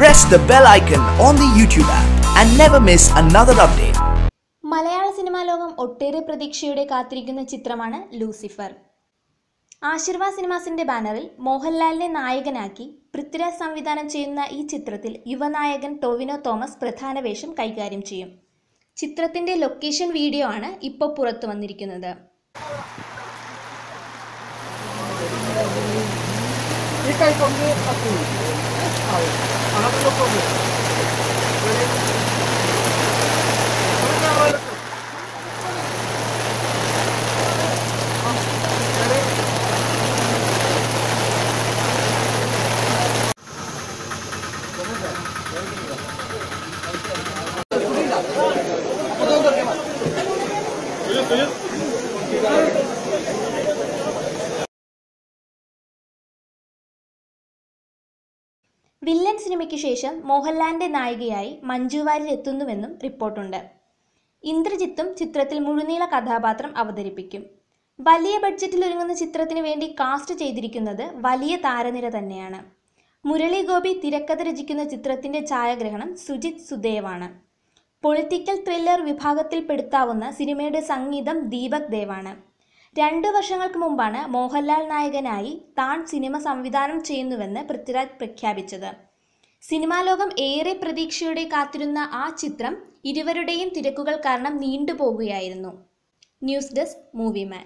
press the bell icon on the YouTube app and never miss another update. മലയാള cinema ലോകം ഒട്ടേറെ പ്രതീക്ഷയോടെ കാത്തിരിക്കുന്ന ചിത്രമാണ് ലൂസിഫർ. ആശീർവാദ് സിനിമാസിന്റെ ബാനറിൽ മോഹൻലാലിനെ നായകനാക്കി പൃഥ്വിരാജ് സംവിധാനം ചെയ്യുന്ന ഈ ചിത്രത്തിൽ യുവനായകൻ ടൊവിനോ തോമസ് പ്രധാന വേഷം കൈകാര്യം ചെയ്യും. ചിത്രത്തിന്റെ ലൊക്കേഷൻ വീഡിയോ ആണ് ഇപ്പോൾ പുറത്തു വന്നിരിക്കുന്നത്. 繰り返し飛んで立。はい。花火の飛ぶ。これで、これが വില്ലൻ സിനിമയ്ക്ക് ശേഷം മോഹൻലാലിന്റെ നായികയായി മഞ്ജു വാര്യർ എത്തുന്നുവെന്നും റിപ്പോർട്ടുണ്ട്. ഇന്ദ്രജിത്തും ചിത്രത്തിൽ മുഴുനീള കഥാപാത്രം അവതരിപ്പിക്കും. വലിയ ബഡ്ജറ്റിൽ ഒരുങ്ങുന്ന ചിത്രത്തിന് വേണ്ടി കാസ്റ്റ് ചെയ്തിരിക്കുന്നത് വലിയ താരനിര തന്നെയാണ്. മുരളി ഗോപി തിരക്കഥ രചിക്കുന്ന ചിത്രത്തിന്റെ ഛായാഗ്രഹണം സുജിത് സുദേവാണ്. പൊളിറ്റിക്കൽ ത്രില്ലർ വിഭാഗത്തിൽപ്പെടുത്താവുന്ന സിനിമയുടെ സംഗീതം ദീപക് ദേവാണ്. രണ്ടു വർഷങ്ങൾക്ക് മുമ്പാണ് മോഹൻലാൽ നായകനായി താൻ സിനിമ സംവിധാനം ചെയ്യുന്നുവെന്ന് പൃഥ്വിരാജ് പ്രഖ്യാപിച്ചത്. സിനിമാ ലോകം ഏറെ പ്രതീക്ഷയോടെ കാത്തിരുന്ന ആ ചിത്രം ഇരുവരുടെയും തിരക്കുകൾ കാരണം നീണ്ടുപോകുകയായിരുന്നു. News desk മൂവിമാൻ